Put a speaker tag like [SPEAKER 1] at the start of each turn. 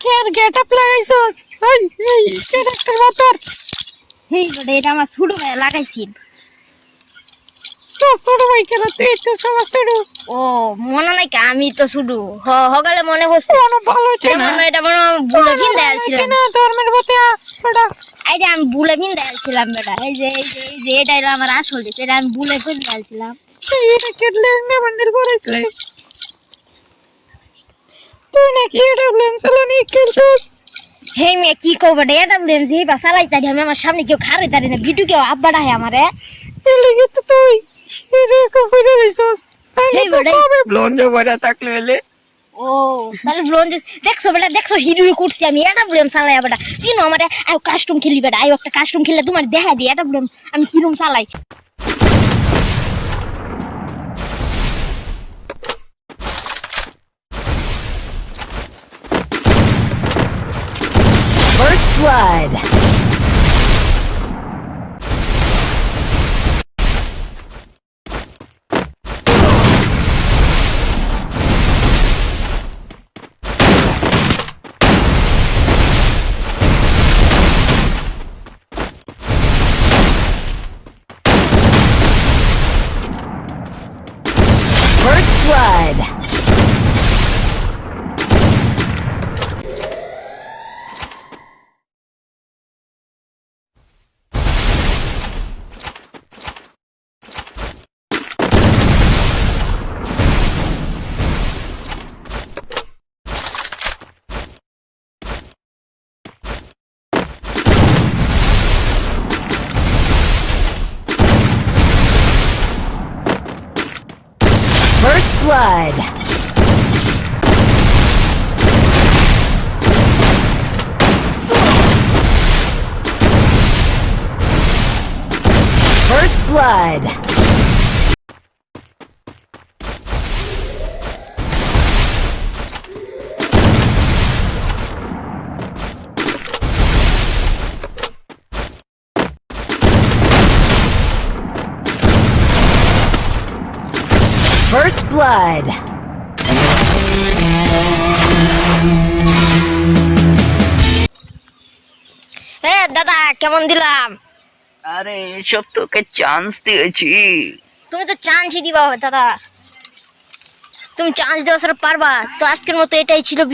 [SPEAKER 1] কের get up লাগাইছস? এই এই ক্যারেক্টার মতর
[SPEAKER 2] হেই বেটা এটা আমার ছোট ভাই লাগাইছিল।
[SPEAKER 1] তো ছোট ভাই কেন? তুই তো সবার ছোট।
[SPEAKER 2] ও মনে নাই কি আমি তো শুধু হ হগালে মনে হচ্ছে
[SPEAKER 1] কোনো ভালো হচ্ছে না?
[SPEAKER 2] মনে এটা মনে বুলে ভিন দেয়ালছিলাম
[SPEAKER 1] না ধর্মের প্রতি? বেটা।
[SPEAKER 2] এইটা আমি বুলে ভিন দেয়ালছিলাম বেটা। এই যে এই যে এই যে এটা আমার আসল এটা আমি বুলে ভিন দেয়ালছিলাম
[SPEAKER 1] এটা কেটলে না বান্ডেল তুই নাকি এটা ব্লেম চালানি খেলছিস?
[SPEAKER 2] হেই মেয়ে কি কও বেটা এটা বলেন যে বা সালাই তারি আমি আমার সামনে কেউ খারে তারি না ভিডিও কেউ আমারে।
[SPEAKER 1] লেগে তো তুই রইছস? তো। কবে ব্লন্ড ভরা থাকলে হলে
[SPEAKER 2] ও তাহলে ব্লোন দেখছ বেটা দেখছ হিরো করছি আমি এটা বলেম সালাই বেটা। চিনো আমারে আই কাস্টম খেলি বেটা একটা কাস্টম খেললে তোমার দেখা দিই এটা বলেম আমি কিরম চালাই?
[SPEAKER 3] Blood. First blood. First blood. First blood. First blood.
[SPEAKER 2] এ দাদা কেমন দিলাম?
[SPEAKER 4] আরে এসব তোকে চান্স দিয়েছি।
[SPEAKER 2] তুমি তো চান্সই দিবা দাদা। তুমি চান্স দেওয়া ছাড়া পারবা। তো আজকের মতো এটাই ছিল